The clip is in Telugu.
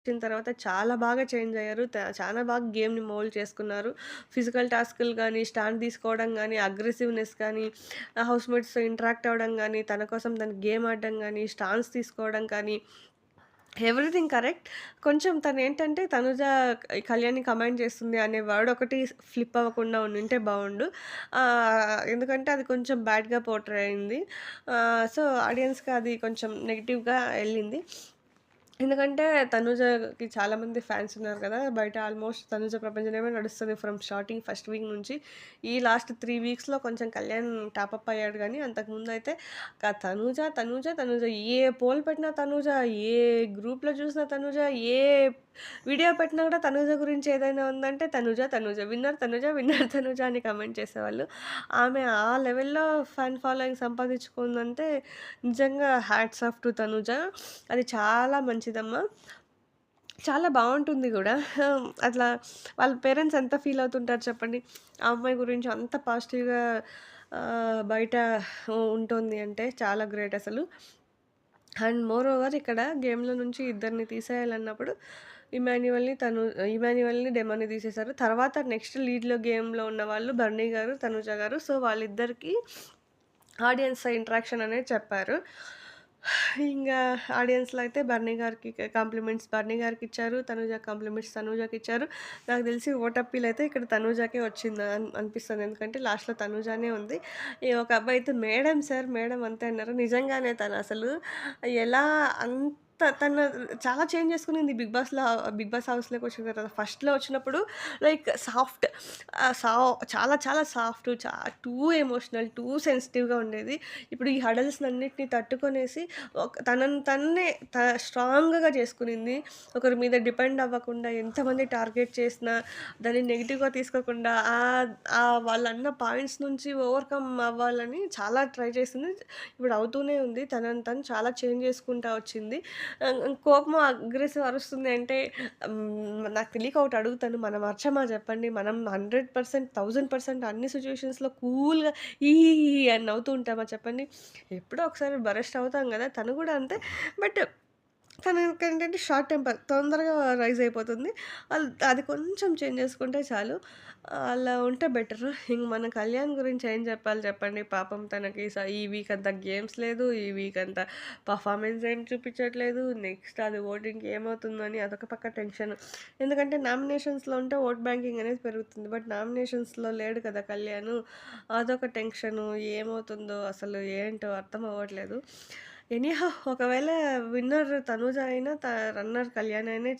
వచ్చిన తర్వాత చాలా బాగా చేంజ్ అయ్యారు. చాలా బాగా గేమ్‌ని మోల్డ్ చేసుకున్నారు. ఫిజికల్ టాస్కులు కానీ స్టాండ్ తీసుకోవడం కానీ అగ్రెసివ్‌నెస్ కానీ, హౌస్ మేట్స్తో ఇంటరాక్ట్ అవ్వడం కానీ తన కోసం తను గేమ్ ఆడడం కానీ స్టాన్స్ తీసుకోవడం కానీ, ఎవ్రీథింగ్ కరెక్ట్. కొంచెం తను ఏంటంటే తనుజ కళ్యాణ్‌ని కమాండ్ చేస్తుంది అనే వర్డ్ ఒకటి ఫ్లిప్ అవ్వకుండా ఉండుంటే బాగుండు ఎందుకంటే అది కొంచెం బ్యాడ్‌గా పోర్ట్రే అయింది. సో, ఆడియన్స్‌కి అది కొంచెం నెగిటివ్గా వెళ్ళింది ఎందుకంటే తనుజకి చాలామంది ఫ్యాన్స్ ఉన్నారు కదా! బయట ఆల్మోస్ట్ తనుజ ప్రపంచమే నడుస్తుంది ఫ్రమ్ స్టార్టింగ్ ఫస్ట్ వీక్ నుంచి. ఈ లాస్ట్ త్రీ వీక్స్‌లో కొంచెం కళ్యాణ్ టాపప్ అయ్యాడు కానీ అంతకుముందు అయితే తనుజ తనుజ తనుజ ఏ పోల్ పెట్టినా తనుజ ఏ గ్రూప్‌లో చూసిన తనుజ ఏ వీడియో పెట్టినా కూడా తనుజ గురించి ఏదైనా ఉందంటే తనుజ తనుజ విన్నర్ తనుజ విన్నర్ తనుజ అని కమెంట్ చేసేవాళ్ళు. ఆమె ఆ లెవెల్‌లో ఫ్యాన్ ఫాలోయింగ్ సంపాదించుకుందంటే నిజంగా హ్యాట్స్ ఆఫ్ టు తనుజ అది చాలా మంచిదమ్మా. చాలా బాగుంటుంది కూడా అట్లా వాళ్ళ పేరెంట్స్ ఎంత ఫీల్ అవుతుంటారు చెప్పండి. ఆ అమ్మాయి గురించి అంత పాజిటివ్‌గా బయట ఉంటుంది అంటే చాలా గ్రేట్ అసలు. అండ్ మోర్ ఓవర్ ఇక్కడ గేమ్‌లో నుంచి ఇద్దరిని తీసేయాలన్నప్పుడు ఇమాన్యువల్ని తను ఇమాన్యువల్ని డెమోని తీసేశారు. తర్వాత నెక్స్ట్ లీడ్‌లో గేమ్‌లో ఉన్న వాళ్ళు బర్నీ గారు, తనుజ గారు. సో, వాళ్ళిద్దరికీ ఆడియన్స్ ఇంటరాక్షన్ అనేది చెప్పారు. ఇంకా ఆడియన్స్‌లో అయితే బర్నీ గారికి కాంప్లిమెంట్స్ బర్నీ గారికిచ్చారు. తనూజ కాంప్లిమెంట్స్ తనూజకిచ్చారు. నాకు తెలిసి ఓటప్పీలు అయితే ఇక్కడ తనుజాకే వచ్చింది అనిపిస్తుంది. ఎందుకంటే లాస్ట్‌లో తనుజానే ఉంది. ఈ ఒక అబ్బాయి అయితే మేడం సార్, మేడం అంతే అన్నారు. నిజంగానే తను అసలు ఎలా అంత తను చాలా చేంజ్ చేసుకునింది బిగ్ బాస్‌లో బిగ్ బాస్ హౌస్‌లోకి వచ్చిన తర్వాత. ఫస్ట్‌లో వచ్చినప్పుడు లైక్ సాఫ్ట్ సా చాలా చాలా సాఫ్ట్ చా టూ ఎమోషనల్, టూ సెన్సిటివ్‌గా ఉండేది. ఇప్పుడు ఈ హడల్స్‌నన్నిటిని తట్టుకొనేసి ఒక తనని తన్నే త స్ట్రాంగ్‌గా చేసుకునింది. ఒకరి మీద డిపెండ్ అవ్వకుండా ఎంతమంది టార్గెట్ చేసినా దాన్ని నెగిటివ్గా తీసుకోకుండా ఆహ్, వాళ్ళన్న పాయింట్స్ నుంచి ఓవర్‌కమ్ అవ్వాలని చాలా ట్రై చేసింది. ఇప్పుడు అవుతూనే ఉంది. తనని తను చాలా చేంజ్ చేసుకుంటా వచ్చింది. కోపం అగ్రెసివ్ అరుస్తుంది అంటే నాకు తెలియక ఒకటి అడుగుతాను. మనం అర్చమా చెప్పండి? మనం 100% 1000% అన్ని సిచ్యువేషన్స్లో కూల్‌గా ఈ అని నవ్వుతూ ఉంటామా చెప్పండి? ఎప్పుడో ఒకసారి బరెస్ట్ అవుతాం కదా తను కూడా అంతే. బట్ తనకేంటంటే షార్ట్ టెంపర్ తొందరగా రైజ్ అయిపోతుంది. అల్ అది కొంచెం చేంజ్ చేసుకుంటే చాలు. అలా ఉంటే బెటర్. ఇంక మన కళ్యాణ్ గురించి ఏం చెప్పాలి చెప్పండి? పాపం తనకి స ఈ వీక్ అంతా గేమ్స్ లేదు. ఈ వీక్ అంతా పర్ఫార్మెన్స్ ఏం చూపించట్లేదు. నెక్స్ట్ అది ఓటింగ్‌కి ఏమవుతుందో అని అదొక పక్క టెన్షన్. ఎందుకంటే నామినేషన్స్‌లో ఉంటే ఓట్ బ్యాంకింగ్ అనేది పెరుగుతుంది. బట్ నామినేషన్స్‌లో లేడు కదా కళ్యాణ్. అదొక టెన్షను. ఏమవుతుందో అసలు ఏంటో అర్థం అవ్వట్లేదు. ఎనీహా ఒకవేళ విన్నర్ తనూజ అయినా, త రన్నర్ కళ్యాణ్ అయినా